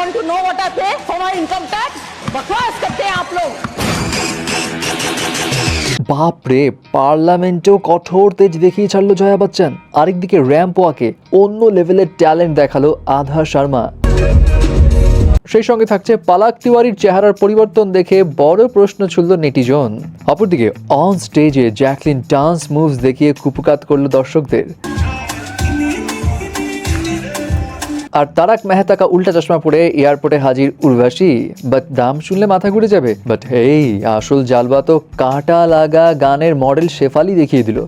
want to know what I pay for my income tax? बकवास करते हैं आप लोग বাপরে পার্লামেন্টেও কঠোর তেজ দেখিয়ে ছাড়লো জয়া বচ্চন আরেকদিকে র্যাম্প ওয়াকে অন্য লেভেলের ট্যালেন্ট দেখালো আধা শর্মা সেই সঙ্গে থাকছে পালাক তিওয়ারির চেহারার পরিবর্তন দেখে বড় প্রশ্ন ছুড়ল নেটিজন অপরদিকে অন স্টেজে জ্যাকলিন ডান্স মুভস দেখিয়ে কুপুকাত করলো দর্শকদের আর তারাক মেহতাকা উল্টা চশমা পরে এয়ারপোর্টে হাজির উর্বাসী বাট দাম শুনলে মাথা ঘুরে যাবে। বাট এই আসল জালবা তো কাঁটা লাগা গানের মডেল শেফালি দেখিয়ে দিল।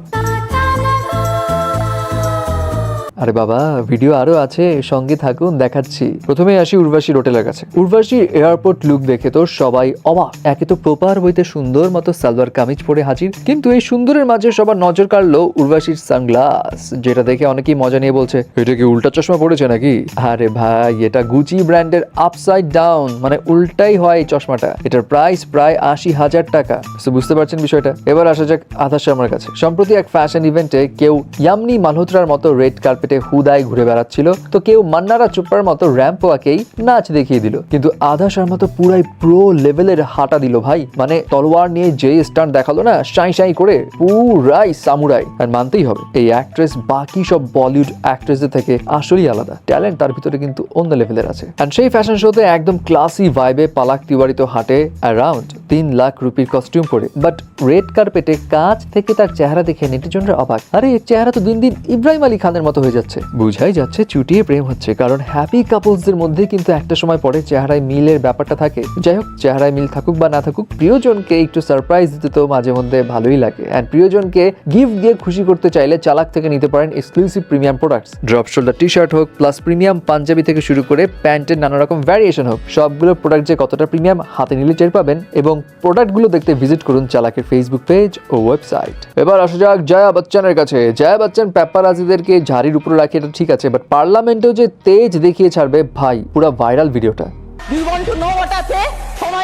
আরে বাবা ভিডিও আরও আছে, সঙ্গে থাকুন, দেখাচ্ছি। প্রথমে আসি উর্বাসী হোটেলের কাছে। উর্বাসী এয়ারপোর্ট লুক দেখে তো সবাই অবাক। একে তো প্রপার বইতে সুন্দর মতো সালোয়ার কামিজ পরে হাজির, কিন্তু এই সুন্দরের মাঝে সবার নজর কাড়লো উর্বাসীর সানগ্লাস, যেটা দেখে অনেকেই মজা নিয়ে বলছে, এটা কি উল্টা চশমা পড়েছে নাকি? আরে ভাই, এটা গুচি ব্র্যান্ডের আপসাইড ডাউন মানে উল্টাই হয় এই চশমাটা। এটার প্রাইস প্রায় আশি হাজার টাকা। বুঝতে পারছেন বিষয়টা? এবার আসা যাক আধা শর্মার কাছে। সম্প্রতি এক ফ্যাশন ইভেন্টে কেউ ইয়ামনি মালহোত্রার মতো রেড কার্পেটে হুদায় ঘুরে বেড়াচ্ছিল। তো কেউ মান্নারা চোপড়ার মতো র্যাম্প ওয়াকেই নাচ দেখিয়ে দিল। কিন্তু আধা শর্মা তো পুরাই প্রো লেভেলের হাঁটা দিল ভাই। মানে তলোয়ার নিয়ে যে স্টান্ট দেখাল না শাই শাই করে পুরাই সামুরাই আর মানতেই হবে, এই অ্যাক্ট্রেস বাকি সব বলিউড অ্যাক্ট্রেসদের থেকে আসলেই আলাদা। ট্যালেন্ট তার ভিতরে কিন্তু অন্য লেভেলের আছে। আর সেই ফ্যাশন শোতে একদম ক্লাসি ভাইবে পালাক তিওয়ারি তো হাঁটে অ্যারাউন্ড তিন লাখ রুপির কস্টিউম পরে। বাট রেড কার্পেটে কাছ থেকে তার চেহারা দেখে নেটিজনরা অবাক। আরে, এর চেহারা তো দিন দিন ইব্রাহিম আলী খানের মতো হয়ে যাচ্ছে। বুঝাই যাচ্ছে চুটিয়ে প্রেম হচ্ছে, কারণ হ্যাপি কাপলসদের মধ্যে কিন্তু একটা সময় পরে চেহারায় মিলের ব্যাপারটা থাকে। যাই হোক, চেহারায় মিল থাকুক বা না থাকুক, প্রিয়জনকে একটু সারপ্রাইজ দিতে তো মাঝে মধ্যে ভালোই লাগে। অ্যান্ড প্রিয়জনকে গিফট দিয়ে খুশি করতে চাইলে চালাক থেকে নিতে পারেন exclusive premium products drop shoulder T shirt হোক প্লাস প্রিমিয়াম পাঞ্জাবি থেকে শুরু করে প্যান্টের নানা রকম ভ্যারিয়েশন হোক, সবগুলো প্রোডাক্ট যে কতটা প্রিমিয়াম হাতে নিলে টের পাবেন। এবং প্রোডাক্টগুলো দেখতে ভিজিট করুন চালাকের ফেসবুক পেজ ও ওয়েবসাইট এবার আসা যাক জয়া বচ্চনের কাছে। জয়া বচ্চন প্যাপারাজিদেরকে ঝাড়ির উপরে রাখে, এটা ঠিক আছে বাট পার্লামেন্টেও যে তেজ দেখিয়ে ছাড়বে, ভাই, পুরো ভাইরাল ভিডিওটা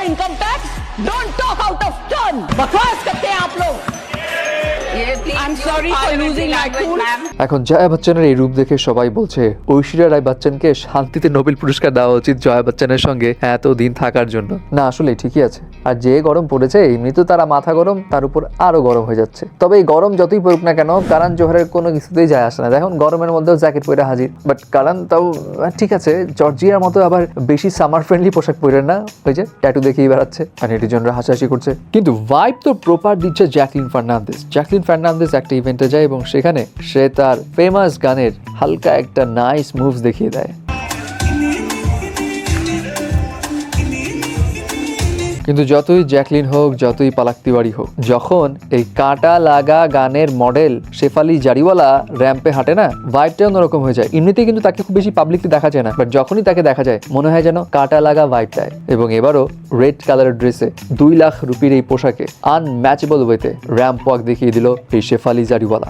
income tax don't talk out of turn বকওয়াস এখন জয়া বচ্চনের এই রূপ দেখে সবাই বলছে ঐশ্বর্যা রায় বচ্চনকে শান্তিতে নোবেল পুরস্কার দেওয়া উচিত জয়া বচ্চনের সঙ্গে এত দিন থাকার জন্য। না আসলে ঠিকই আছে। আর যে গরম পড়েছে এমনি তো তারা মাথা গরম তার উপর আরও গরম হয়ে যাচ্ছে। তবে এই গরম যতই পড়ুক না কেন কারণ জোহরের কোনো কিছুতেই যায় আসে না। দেখুন গরমের মধ্যেও জ্যাকেট পরে হাজির। বাট কারণ তাও ঠিক আছে জর্জিয়ার মতো আবার বেশি সামার ফ্রেন্ডলি পোশাক পরে না। ওই যে ট্যাটু দেখেই বেড়াচ্ছে। আর নেটিজনরা হাসাহাসি করছে। কিন্তু ভাইব তো প্রপার দিচ্ছে জ্যাকলিন ফার্নান্দেস জ্যাকলিন ফার্নান্দেস একটা ইভেন্টে যায় এবং সেখানে সে তার ফেমাস গানের হালকা একটা নাইস মুভস দেখিয়ে দেয়। কিন্তু যতই জ্যাকলিন হোক, যতই পালাক তিওয়ারি হোক, যখন এই কাটা লাগা গানের মডেল শেফালি জারিওয়ালা র্যাম্পে হাঁটে না ভাইবটা অন্যরকম হয়ে যায়। এমনিতেই কিন্তু তাকে খুব বেশি পাবলিকলি দেখা যায় না বাট যখনই তাকে দেখা যায়, মনে হয় যেন কাটা লাগা ভাইব দেয়। এবং এবারও রেড কালারের ড্রেসে দুই লাখ রুপির এই পোশাকে আনম্যাচেবল ওয়েতে র্যাম্প ওয়াক দেখিয়ে দিল এই শেফালি জারিওয়ালা।